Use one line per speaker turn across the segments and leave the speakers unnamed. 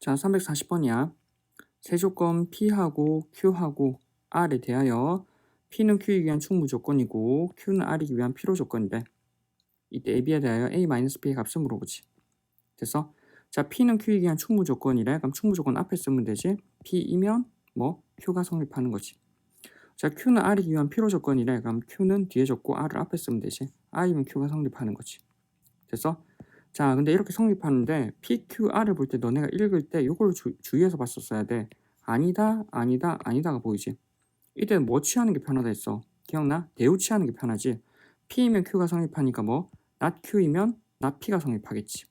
자, 340번이야. 세조건 P하고 Q하고 R에 대하여 P는 Q이기 위한 충무 조건이고 Q는 R이기 위한 필요 조건이래. 이때 AB에 대하여 A-B의 값을 물어보지. 됐어? 자, P는 Q이기 위한 충무 조건이래. 그럼 충무 조건 앞에 쓰면 되지. P이면 뭐 Q가 성립하는 거지. 자, Q는 R이기 위한 필요 조건이래. 그럼 Q는 뒤에 적고 R을 앞에 쓰면 되지. R이면 Q가 성립하는 거지. 됐어? 자, 근데 이렇게 성립하는데 PQR을 볼 때 너네가 읽을 때 이걸 주, 주의해서 봤었어야 돼. 아니다, 아니다, 아니다가 보이지. 이때는 뭐 취하는 게 편하다 했어. 기억나? 대우 취하는 게 편하지. P이면 Q가 성립하니까 뭐 not Q이면 not P가 성립하겠지.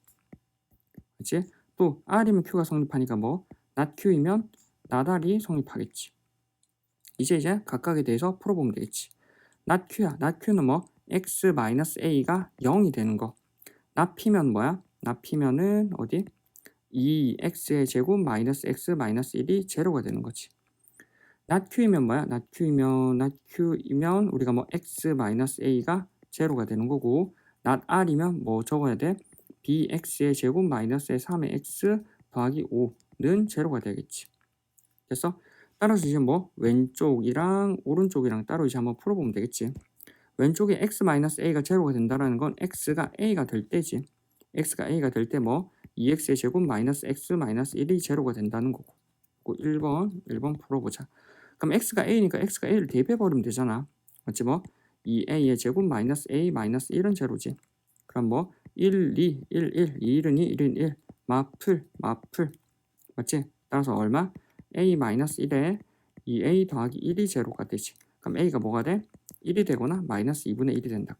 그렇지? 또 R이면 Q가 성립하니까 뭐 not Q이면 not R이 성립하겠지. 이제 이제 각각에 대해서 풀어보면 되겠지. not Q야. not Q는 뭐 x-a가 0이 되는 거. 나피면 뭐야? 나피면은 어디? 2x의 제곱 마이너스 x 마이너스 1이 제로가 되는 거지. not q이면 뭐야? not q이면 not q이면 우리가 뭐 x 마이너스 a가 제로가 되는 거고 not r이면 뭐 적어야 돼? bx의 제곱 마이너스의 3의 x 더하기 5는 제로가 되겠지. 됐어? 따라서 이제 뭐 왼쪽이랑 오른쪽이랑 따로 이제 한번 풀어보면 되겠지. 왼쪽에 x-a가 제로가 된다는 건 x가 a가 될 때지. x가 a가 될 때 뭐 2x의 제곱 마이너스 x 마이너스 1이 제로가 된다는 거고. 1번, 1번 풀어보자. 그럼 x가 a니까 x가 a를 대입해버리면 되잖아. 맞지 뭐? 2a의 제곱 마이너스 a 마이너스 1은 제로지. 그럼 뭐 1, 2, 1, 1, 2, 1은 2, 1은 1. 마플, 마플. 맞지? 따라서 얼마? a 마이너스 1에 2a 더하기 1이 제로가 되지. 그럼 a가 뭐가 돼? 1이 되거나 마이너스 2분의 1이 된다고.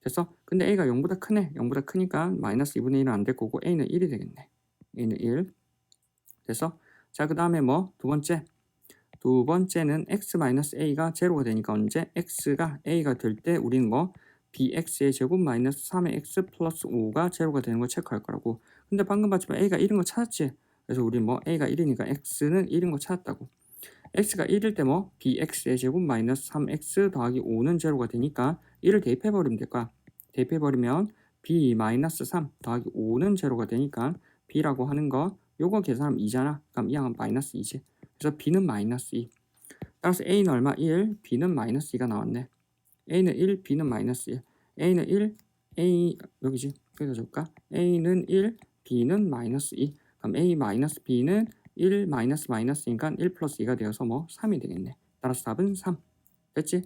됐어? 근데 a가 0보다 크네. 0보다 크니까 마이너스 2분의 1은 안 될 거고 a는 1이 되겠네. a는 1. 됐어? 자, 그 다음에 뭐 두 번째. 두 번째는 x-a가 제로가 되니까 언제 x가 a가 될 때 우리는 뭐 bx의 제곱 마이너스 3의 x 플러스 5가 제로가 되는 걸 체크할 거라고. 근데 방금 봤지만 a가 1인 거 찾았지? 그래서 우리 뭐 a가 1이니까 x는 1인 거 찾았다고. X가 1일 때 뭐 bx의 제곱 마이너스 3x 더하기 5는 제로가 되니까 1을 대입해버리면 될 거야. 대입해버리면 b 마이너스 3 더하기 5는 제로가 되니까 b라고 하는 거 요거 계산하면 2잖아. 그럼 이 양은 마이너스 2지. 그래서 b는 마이너스 2. 따라서 a는 얼마? 1, b는 마이너스 2가 나왔네. a는 1, b는 마이너스 1. a는 1, a 여기지. 여기다 줄까? a는 1, b는 마이너스 2. 그럼 a 마이너스 b는 1 마이너스 마이너스니까 1 플러스 2가 되어서 뭐 3이 되겠네. 따라서 답은 3. 됐지?